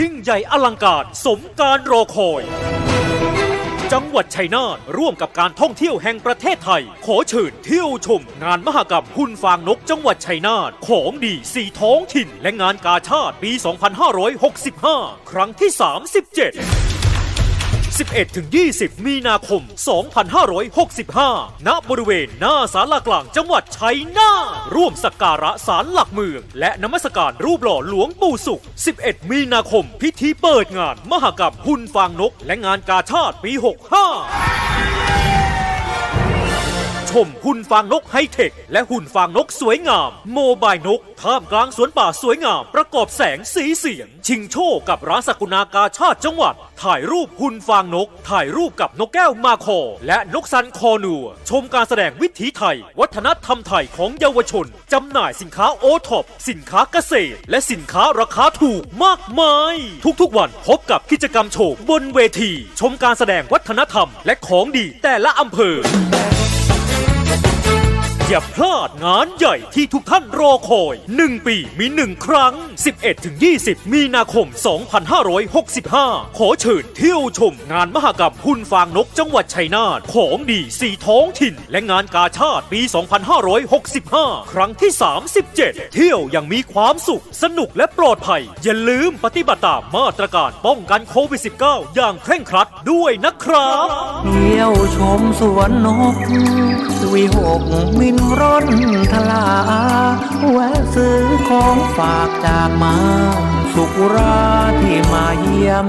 ยิ่งใหญ่อลังการสมการรอคอย จังหวัดชัยนาทร่วมกับการท่องเที่ยวแห่งประเทศไทย ขอเชิญเที่ยวชม งานมหกรรมหุ่นฟางนกจังหวัดชัยนาทของดีสีท้องถิ่น และงานกาชาติปี 2565 ครั้งที่ 37 11-20 มีนาคม 2565 ณ บริเวณหน้าศาลากลางจังหวัดชัยนาทร่วมสักการะศาลหลักเมือง และนมัสการรูปหล่อหลวงปู่สุข 11 มีนาคม พิธีเปิดงาน มหกรรมหุ่นฟางนก และงานกาชาติปี 65 ชมหุ่นฟางนกไฮเทค และหุ่นฟางนกสวยงาม โมบายนก ท่ามกลางสวนป่าสวยงาม ประกอบแสงสีเสียง ชิงโชคกับร้านสกุณากาชาติจังหวัด ถ่ายรูปหุ่นฟางนก ถ่ายรูปกับนกแก้วมาคอ และนกซันคอนัว ชมการแสดงวิถีไทย วัฒนธรรมไทยของเยาวชนจำหน่ายสินค้าโอท็อปสินค้าเกษตร และสินค้าราคาถูกมากมาย ทุกๆวันพบกับกิจกรรมโชว์บนเวที ชมการแสดงวัฒนธรรม และของดีแต่ละอำเภอ อย่าพลาดงานใหญ่ที่ทุกท่านรอคอย 1 ปีมี 1 ครั้ง 11-20 มีนาคม 2565 ขอเชิญเที่ยวชมงานมหกรรมหุ่นฟางนกจังหวัดชัยนาท ของดีสีท้องถิ่น และงานกาชาติปี 2565 ครั้งที่ 37 เที่ยวอยังมีความสุข สนุกและปลอดภัย อย่าลืมปฏิบัติตามมาตรการป้องกันโควิด -19 อย่างเคร่งครัดด้วยนะครับ เที่ยวชมสวนนกวิหกมินร่นทลาแวะซื้อของฝากจากมา สุขราที่มาเยี่ยม